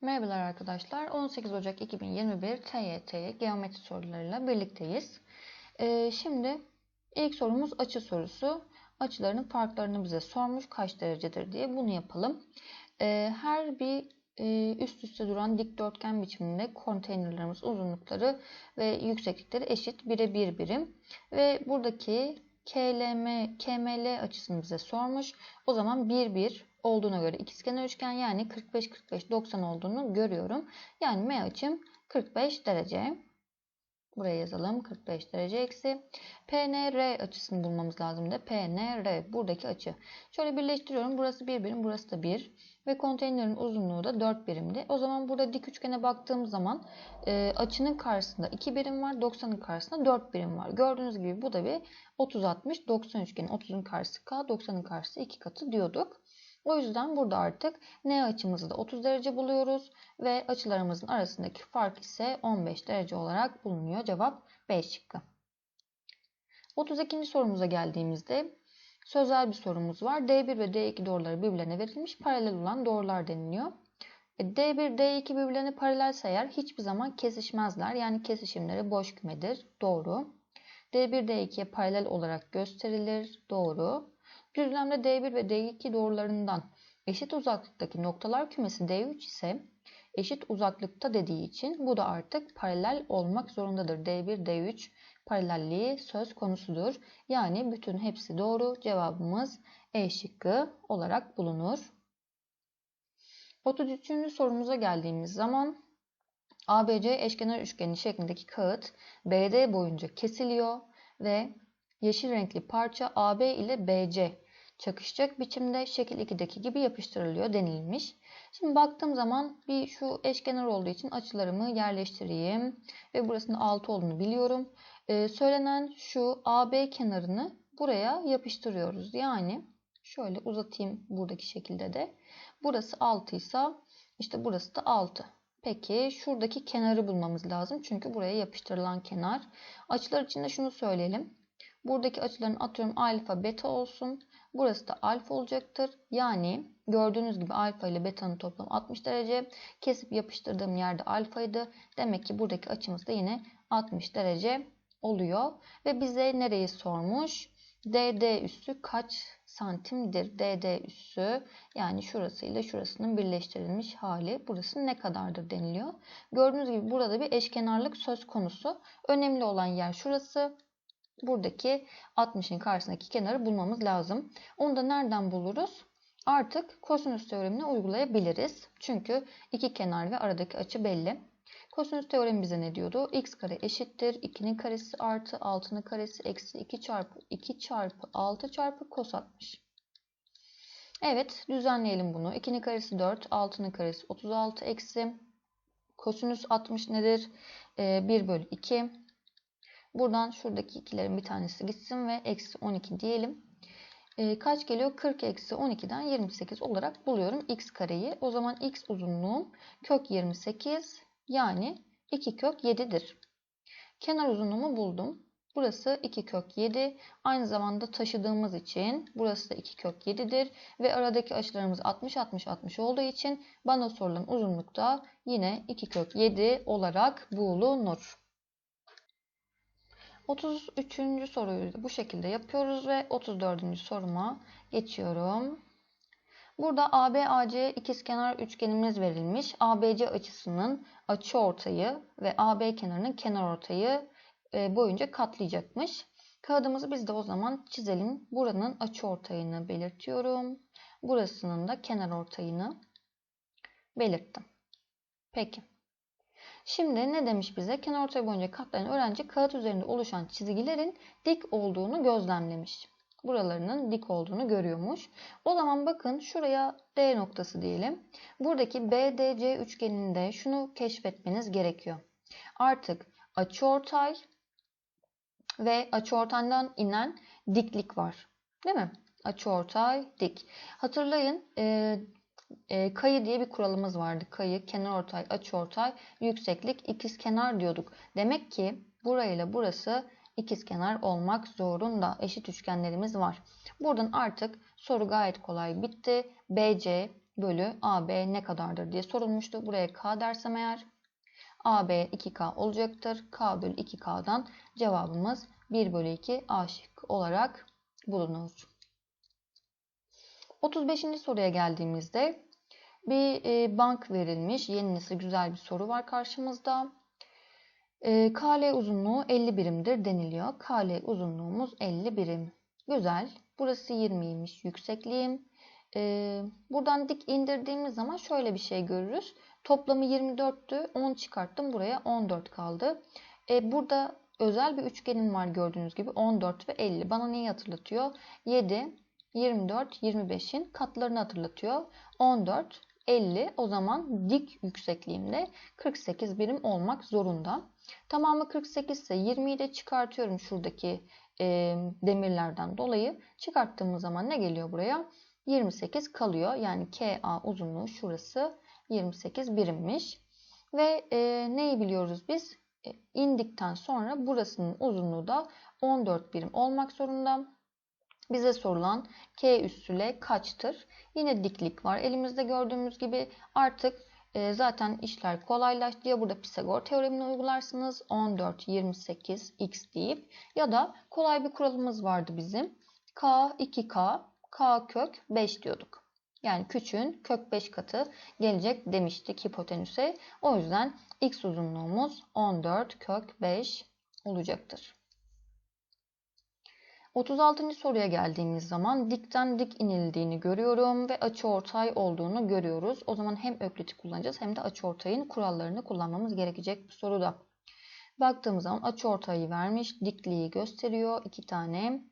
Merhabalar arkadaşlar. 18 Ocak 2021 TYT geometri sorularıyla birlikteyiz. Ee, şimdi ilk sorumuz açı sorusu. Açılarının farklarını bize sormuş kaç derecedir diye bunu yapalım. Ee, her bir e, üst üste duran dikdörtgen biçiminde konteynerlarımız uzunlukları ve yükseklikleri eşit bire bir birim. Ve buradaki KLM, KML açısını bize sormuş. O zaman 1 1 olduğuna göre ikizkenar üçgen yani 45 45 90 olduğunu görüyorum. Yani M açım 45 derece. Buraya yazalım 45 derece eksi. PNR açısını bulmamız lazım da PNR buradaki açı. Şöyle birleştiriyorum. Burası 1 birim, burası da 1. Ve konteynerin uzunluğu da 4 birimdi. O zaman burada dik üçgene baktığım zaman e, açının karşısında 2 birim var. 90'ın karşısında 4 birim var. Gördüğünüz gibi bu da bir 30-60 90 üçgeni. 30'un karşısı K, 90'ın karşısı 2 katı diyorduk. O yüzden burada artık N açımızı da 30 derece buluyoruz ve açılarımızın arasındaki fark ise 15 derece olarak bulunuyor. Cevap B şıkkı. 32. sorumuza geldiğimizde sözel bir sorumuz var. D1 ve D2 doğruları birbirlerine verilmiş paralel olan doğrular deniliyor. D1, D2 birbirlerine paralel eğer hiçbir zaman kesişmezler. Yani kesişimleri boş kümedir. Doğru. D1, D2'ye paralel olarak gösterilir. Doğru. Düzlemde D1 ve D2 doğrularından eşit uzaklıktaki noktalar kümesi D3 ise eşit uzaklıkta dediği için bu da artık paralel olmak zorundadır. D1, D3 paralelliği söz konusudur. Yani bütün hepsi doğru. Cevabımız E şıkkı olarak bulunur. 33. sorumuza geldiğimiz zaman ABC eşkenar üçgeni şeklindeki kağıt BD boyunca kesiliyor ve yeşil renkli parça AB ile BC çakışacak biçimde şekil 2'deki gibi yapıştırılıyor denilmiş. Şimdi baktığım zaman bir şu eşkenar olduğu için açılarımı yerleştireyim ve burasının 6 olduğunu biliyorum. Ee, söylenen şu AB kenarını buraya yapıştırıyoruz. Yani şöyle uzatayım buradaki şekilde de. Burası 6 ise işte burası da 6. Peki şuradaki kenarı bulmamız lazım. Çünkü buraya yapıştırılan kenar. Açılar için de şunu söyleyelim. Buradaki açıların atıyorum alfa beta olsun. Burası da alfa olacaktır. Yani gördüğünüz gibi alfa ile beta'nın toplamı 60 derece. Kesip yapıştırdığım yerde alfaydı. Demek ki buradaki açımız da yine 60 derece oluyor. Ve bize nereyi sormuş? DD üssü kaç santimdir? DD üssü yani şurası ile şurasının birleştirilmiş hali. Burası ne kadardır deniliyor. Gördüğünüz gibi burada bir eşkenarlık söz konusu. Önemli olan yer şurası buradaki 60'ın karşısındaki kenarı bulmamız lazım. Onu da nereden buluruz? Artık kosinüs teoremini uygulayabiliriz. Çünkü iki kenar ve aradaki açı belli. Kosinüs teoremi bize ne diyordu? x kare eşittir 2'nin karesi artı 6'nın karesi eksi 2 çarpı 2 çarpı 6 çarpı kos 60. Evet düzenleyelim bunu. 2'nin karesi 4, 6'nın karesi 36 eksi kosinüs 60 nedir? Ee, 1 bölü 2 Buradan şuradaki ikilerin bir tanesi gitsin ve eksi 12 diyelim. E, kaç geliyor? 40 eksi 12'den 28 olarak buluyorum x kareyi. O zaman x uzunluğum kök 28 yani 2 kök 7'dir. Kenar uzunluğumu buldum. Burası 2 kök 7. Aynı zamanda taşıdığımız için burası da 2 kök 7'dir. Ve aradaki açılarımız 60 60 60 olduğu için bana sorulan uzunlukta yine 2 kök 7 olarak bulunur. 33. soruyu bu şekilde yapıyoruz ve 34. soruma geçiyorum. Burada ABAC ikizkenar üçgenimiz verilmiş. ABC açısının açı ortayı ve AB kenarının kenar ortayı e, boyunca katlayacakmış. Kağıdımızı biz de o zaman çizelim. Buranın açı ortayını belirtiyorum. Burasının da kenar ortayını belirttim. Peki. Şimdi ne demiş bize? Kenarortay boyunca katlayan öğrenci kağıt üzerinde oluşan çizgilerin dik olduğunu gözlemlemiş. Buralarının dik olduğunu görüyormuş. O zaman bakın şuraya D noktası diyelim. Buradaki BDC üçgeninde şunu keşfetmeniz gerekiyor. Artık açıortay ve açıortaydan inen diklik var. Değil mi? Açıortay dik. Hatırlayın e, kayı diye bir kuralımız vardı. Kayı, kenarortay, açıortay, yükseklik, ikizkenar diyorduk. Demek ki burayla burası ikizkenar olmak zorunda. Eşit üçgenlerimiz var. Buradan artık soru gayet kolay bitti. BC bölü AB ne kadardır diye sorulmuştu. Buraya K dersem eğer AB 2K olacaktır. K bölü 2K'dan cevabımız 1 bölü 2 A olarak bulunur. 35. soruya geldiğimizde bir e, bank verilmiş. Yeni nesil güzel bir soru var karşımızda. E, KL uzunluğu 50 birimdir deniliyor. KL uzunluğumuz 50 birim. Güzel. Burası 20'ymiş yüksekliğim. E, buradan dik indirdiğimiz zaman şöyle bir şey görürüz. Toplamı 24'tü. 10 çıkarttım. Buraya 14 kaldı. burada özel bir üçgenim var gördüğünüz gibi 14 ve 50. Bana neyi hatırlatıyor? 7, 24, 25'in katlarını hatırlatıyor. 14, 50 o zaman dik yüksekliğimde 48 birim olmak zorunda. Tamamı 48 ise 20'yi de çıkartıyorum şuradaki e, demirlerden dolayı. Çıkarttığımız zaman ne geliyor buraya? 28 kalıyor. Yani KA uzunluğu şurası 28 birimmiş. Ve e, neyi biliyoruz biz? E, indikten sonra burasının uzunluğu da 14 birim olmak zorunda. Bize sorulan K üssü L kaçtır? Yine diklik var. Elimizde gördüğümüz gibi artık e, zaten işler kolaylaştı. burada Pisagor teoremini uygularsınız. 14, 28, x deyip ya da kolay bir kuralımız vardı bizim. K, 2K, K kök 5 diyorduk. Yani küçüğün kök 5 katı gelecek demiştik hipotenüse. O yüzden x uzunluğumuz 14 kök 5 olacaktır. 36. soruya geldiğimiz zaman dikten dik inildiğini görüyorum ve açıortay olduğunu görüyoruz. O zaman hem ökliti kullanacağız hem de açıortayın kurallarını kullanmamız gerekecek bu soruda. Baktığımız zaman açıortayı vermiş, dikliği gösteriyor. 2 tane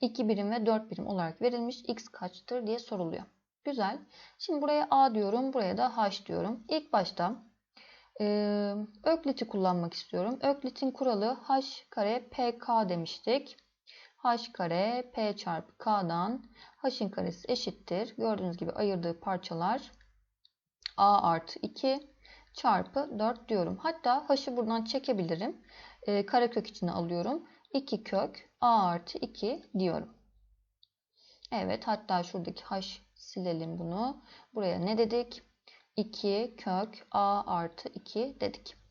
2 birim ve 4 birim olarak verilmiş. X kaçtır diye soruluyor. Güzel. Şimdi buraya A diyorum, buraya da H diyorum. İlk başta e, ökliti kullanmak istiyorum. Öklitin kuralı H kare PK demiştik h kare p çarpı k'dan h'in karesi eşittir. Gördüğünüz gibi ayırdığı parçalar a artı 2 çarpı 4 diyorum. Hatta h'ı buradan çekebilirim. E, karekök içine alıyorum. 2 kök a artı 2 diyorum. Evet hatta şuradaki h silelim bunu. Buraya ne dedik? 2 kök a artı 2 dedik.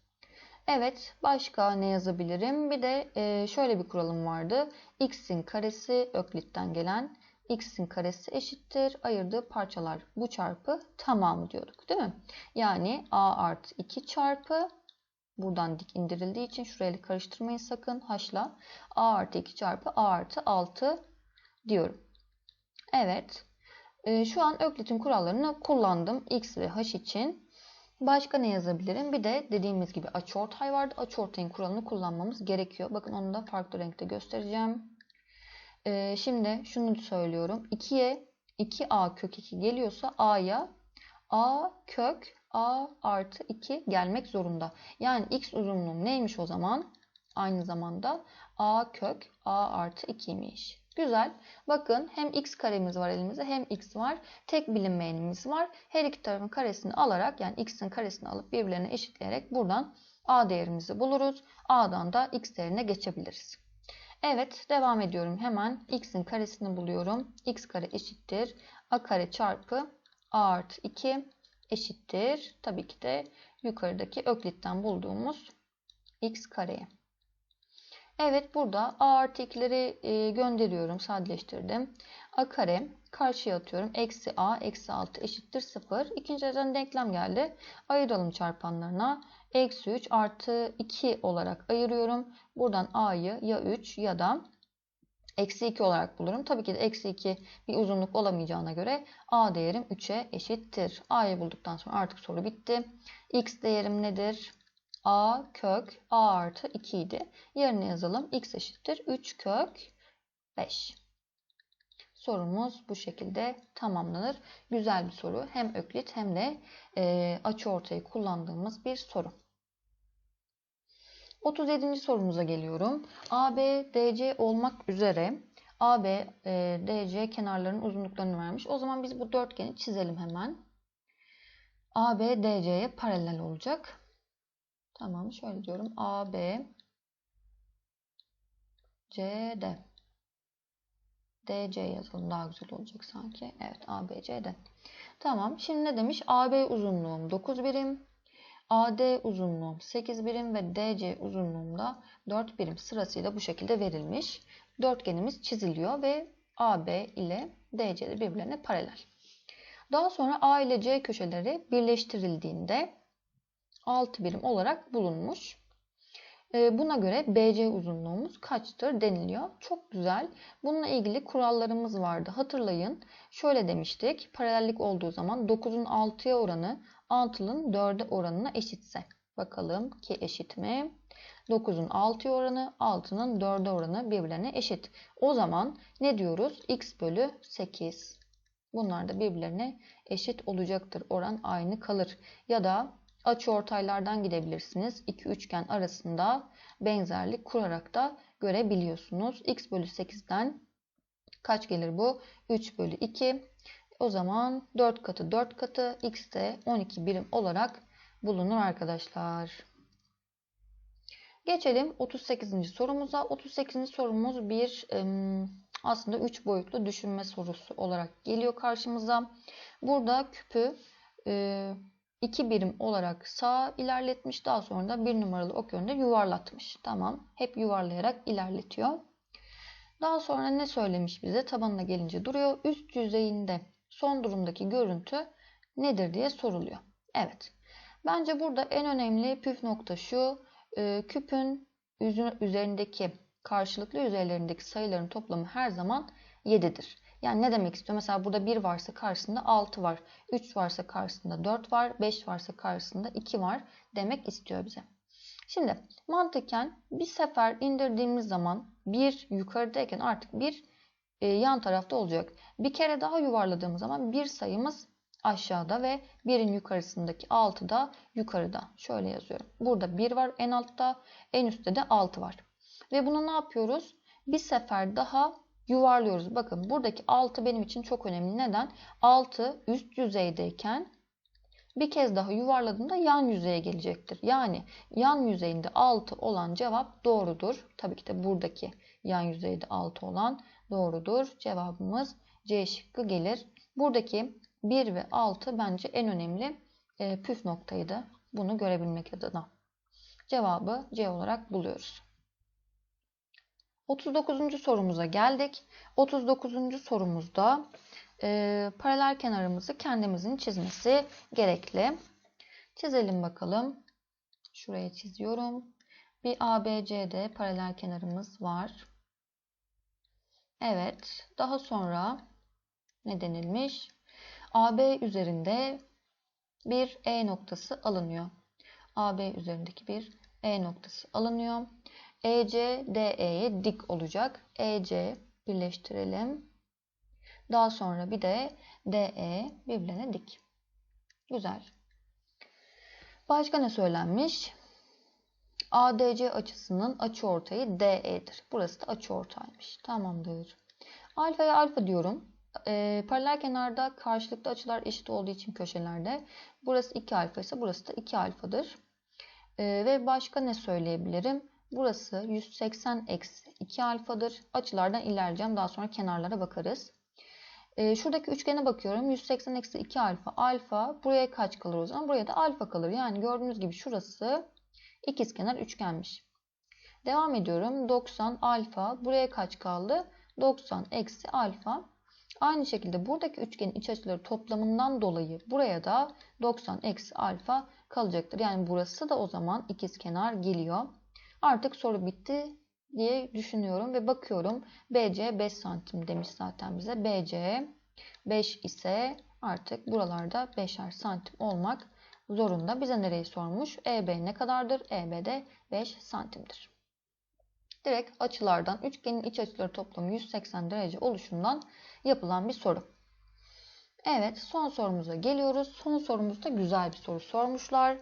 Evet, başka ne yazabilirim? Bir de e, şöyle bir kuralım vardı. x'in karesi öklitten gelen x'in karesi eşittir. Ayırdığı parçalar bu çarpı tamamı diyorduk değil mi? Yani a artı 2 çarpı buradan dik indirildiği için şuraya karıştırmayın sakın h'la a artı 2 çarpı a artı 6 diyorum. Evet. E, şu an öklitin kurallarını kullandım x ve h için. Başka ne yazabilirim? Bir de dediğimiz gibi açıortay vardı. Açıortayın kuralını kullanmamız gerekiyor. Bakın onu da farklı renkte göstereceğim. Ee, şimdi şunu söylüyorum. 2'ye 2a kök 2 geliyorsa a'ya a kök a artı 2 gelmek zorunda. Yani x uzunluğum neymiş o zaman? Aynı zamanda a kök a artı 2'ymiş. Güzel. Bakın hem x karemiz var elimizde hem x var. Tek bilinmeyenimiz var. Her iki tarafın karesini alarak yani x'in karesini alıp birbirlerine eşitleyerek buradan a değerimizi buluruz. a'dan da x değerine geçebiliriz. Evet devam ediyorum. Hemen x'in karesini buluyorum. x kare eşittir. a kare çarpı a artı 2 eşittir. Tabii ki de yukarıdaki öklitten bulduğumuz x kareye. Evet burada a artı 2'leri e, gönderiyorum. Sadeleştirdim. a kare karşıya atıyorum. Eksi a eksi 6 eşittir 0. İkinci dereceden denklem geldi. Ayıralım çarpanlarına. Eksi 3 artı 2 olarak ayırıyorum. Buradan a'yı ya 3 ya da eksi 2 olarak bulurum. Tabii ki de eksi 2 bir uzunluk olamayacağına göre a değerim 3'e eşittir. a'yı bulduktan sonra artık soru bitti. x değerim nedir? A kök a artı 2 idi. Yerine yazalım. x eşittir 3 kök 5. Sorumuz bu şekilde tamamlanır. Güzel bir soru. Hem öklit hem de e, açıortayı kullandığımız bir soru. 37. sorumuza geliyorum. AB, DC olmak üzere AB, e, DC kenarlarının uzunluklarını vermiş. O zaman biz bu dörtgeni çizelim hemen. AB, DC'ye paralel olacak. Tamam şöyle diyorum. A, B, C, D. D, C yazalım. Daha güzel olacak sanki. Evet A, B, C, D. Tamam. Şimdi ne demiş? AB uzunluğum 9 birim. AD uzunluğum 8 birim ve DC uzunluğum da 4 birim sırasıyla bu şekilde verilmiş. Dörtgenimiz çiziliyor ve AB ile DC de birbirlerine paralel. Daha sonra A ile C köşeleri birleştirildiğinde 6 birim olarak bulunmuş. Ee, buna göre BC uzunluğumuz kaçtır deniliyor. Çok güzel. Bununla ilgili kurallarımız vardı. Hatırlayın. Şöyle demiştik. Paralellik olduğu zaman 9'un 6'ya oranı 6'nın 4'e oranına eşitse. Bakalım ki eşit mi? 9'un 6'ya oranı 6'nın 4'e oranı birbirlerine eşit. O zaman ne diyoruz? x bölü 8. Bunlar da birbirlerine eşit olacaktır. Oran aynı kalır. Ya da açıortaylardan gidebilirsiniz. İki üçgen arasında benzerlik kurarak da görebiliyorsunuz. x bölü 8'den kaç gelir bu? 3 bölü 2. O zaman 4 katı 4 katı x de 12 birim olarak bulunur arkadaşlar. Geçelim 38. sorumuza. 38. sorumuz bir aslında 3 boyutlu düşünme sorusu olarak geliyor karşımıza. Burada küpü 2 birim olarak sağa ilerletmiş. Daha sonra da 1 numaralı ok yönünde yuvarlatmış. Tamam. Hep yuvarlayarak ilerletiyor. Daha sonra ne söylemiş bize? Tabanına gelince duruyor. Üst yüzeyinde son durumdaki görüntü nedir diye soruluyor. Evet. Bence burada en önemli püf nokta şu. E, küpün üzerindeki karşılıklı yüzeylerindeki sayıların toplamı her zaman 7'dir. Yani ne demek istiyor? Mesela burada 1 varsa karşısında 6 var. 3 varsa karşısında 4 var. 5 varsa karşısında 2 var demek istiyor bize. Şimdi mantıken bir sefer indirdiğimiz zaman 1 yukarıdayken artık 1 e, yan tarafta olacak. Bir kere daha yuvarladığımız zaman bir sayımız aşağıda ve 1'in yukarısındaki 6 da yukarıda. Şöyle yazıyorum. Burada 1 var en altta, en üstte de 6 var. Ve bunu ne yapıyoruz? Bir sefer daha yuvarlıyoruz. Bakın buradaki 6 benim için çok önemli. Neden? 6 üst yüzeydeyken bir kez daha yuvarladığımda yan yüzeye gelecektir. Yani yan yüzeyinde 6 olan cevap doğrudur. Tabii ki de buradaki yan yüzeyde 6 olan doğrudur. Cevabımız C şıkkı gelir. Buradaki 1 ve 6 bence en önemli e, püf noktaydı. Bunu görebilmek adına. Cevabı C olarak buluyoruz. 39. sorumuza geldik. 39. sorumuzda e, paralel kenarımızı kendimizin çizmesi gerekli. Çizelim bakalım. Şuraya çiziyorum. Bir ABCD paralel kenarımız var. Evet. Daha sonra ne denilmiş? AB üzerinde bir E noktası alınıyor. AB üzerindeki bir E noktası alınıyor. EC DE'ye dik olacak. EC birleştirelim. Daha sonra bir de DE birbirine dik. Güzel. Başka ne söylenmiş? ADC açısının açıortayı DE'dir. Burası da açıortaymış. Tamamdır. Alfaya alfa diyorum. E, paralel kenarda karşılıklı açılar eşit olduğu için köşelerde burası 2 alfa ise burası da 2 alfadır. E, ve başka ne söyleyebilirim? Burası 180 eksi 2 alfadır. Açılardan ilerleyeceğim. Daha sonra kenarlara bakarız. E, şuradaki üçgene bakıyorum. 180 eksi 2 alfa. Alfa buraya kaç kalır o zaman? Buraya da alfa kalır. Yani gördüğünüz gibi şurası ikizkenar üçgenmiş. Devam ediyorum. 90 alfa. Buraya kaç kaldı? 90 eksi alfa. Aynı şekilde buradaki üçgenin iç açıları toplamından dolayı buraya da 90 eksi alfa kalacaktır. Yani burası da o zaman ikizkenar geliyor. Artık soru bitti diye düşünüyorum ve bakıyorum. BC 5 santim demiş zaten bize. BC 5 ise artık buralarda 5'er santim olmak zorunda. Bize nereyi sormuş? EB ne kadardır? EB de 5 santimdir. Direkt açılardan üçgenin iç açıları toplamı 180 derece oluşundan yapılan bir soru. Evet son sorumuza geliyoruz. Son sorumuzda güzel bir soru sormuşlar.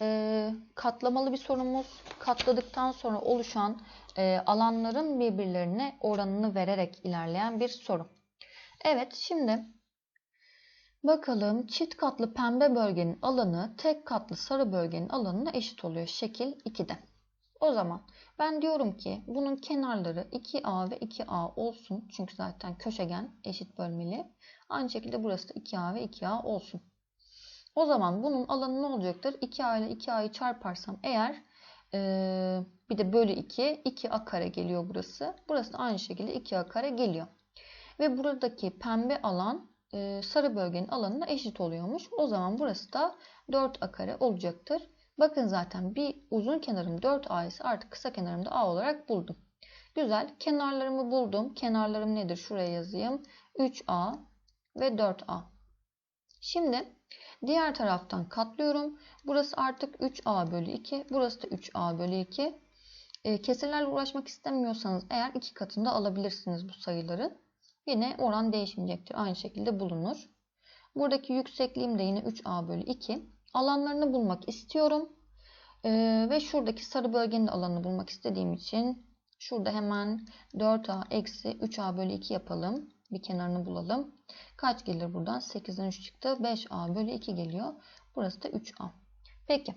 Ee, katlamalı bir sorumuz. Katladıktan sonra oluşan e, alanların birbirlerine oranını vererek ilerleyen bir soru. Evet şimdi bakalım çift katlı pembe bölgenin alanı tek katlı sarı bölgenin alanına eşit oluyor şekil 2'de. O zaman ben diyorum ki bunun kenarları 2A ve 2A olsun. Çünkü zaten köşegen eşit bölmeli. Aynı şekilde burası da 2A ve 2A olsun. O zaman bunun alanı ne olacaktır? 2A ile 2A'yı çarparsam eğer ee, bir de bölü 2 2A kare geliyor burası. Burası da aynı şekilde 2A kare geliyor. Ve buradaki pembe alan e, sarı bölgenin alanına eşit oluyormuş. O zaman burası da 4A kare olacaktır. Bakın zaten bir uzun kenarım 4A ise artık kısa kenarım da A olarak buldum. Güzel. Kenarlarımı buldum. Kenarlarım nedir? Şuraya yazayım. 3A ve 4A. Şimdi diğer taraftan katlıyorum. Burası artık 3A bölü 2. Burası da 3A bölü 2. E, kesirlerle uğraşmak istemiyorsanız eğer iki katında alabilirsiniz bu sayıların. Yine oran değişmeyecektir. Aynı şekilde bulunur. Buradaki yüksekliğim de yine 3A bölü 2. Alanlarını bulmak istiyorum. Ee, ve şuradaki sarı bölgenin alanını bulmak istediğim için şurada hemen 4A eksi 3A bölü 2 yapalım. Bir kenarını bulalım. Kaç gelir buradan? 8'den 3 çıktı. 5A bölü 2 geliyor. Burası da 3A. Peki.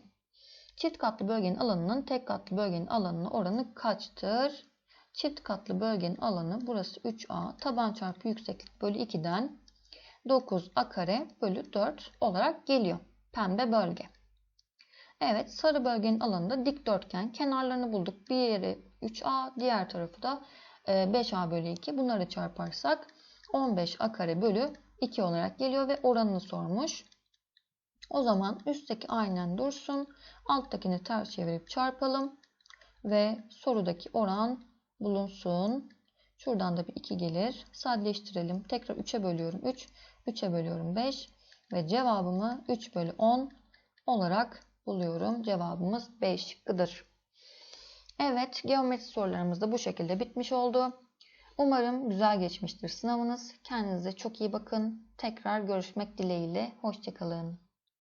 Çift katlı bölgenin alanının tek katlı bölgenin alanına oranı kaçtır? Çift katlı bölgenin alanı burası 3A. Taban çarpı yükseklik bölü 2'den 9A kare bölü 4 olarak geliyor. Pembe bölge. Evet sarı bölgenin alanında dikdörtgen. Kenarlarını bulduk. Bir yeri 3A diğer tarafı da 5A bölü 2. Bunları çarparsak 15A kare bölü 2 olarak geliyor ve oranını sormuş. O zaman üstteki aynen dursun. Alttakini ters çevirip çarpalım. Ve sorudaki oran bulunsun. Şuradan da bir 2 gelir. Sadeleştirelim. Tekrar 3'e bölüyorum 3. 3'e bölüyorum 5. Ve cevabımı 3 bölü 10 olarak buluyorum. Cevabımız B şıkkıdır. Evet, geometri sorularımız da bu şekilde bitmiş oldu. Umarım güzel geçmiştir sınavınız. Kendinize çok iyi bakın. Tekrar görüşmek dileğiyle. Hoşçakalın.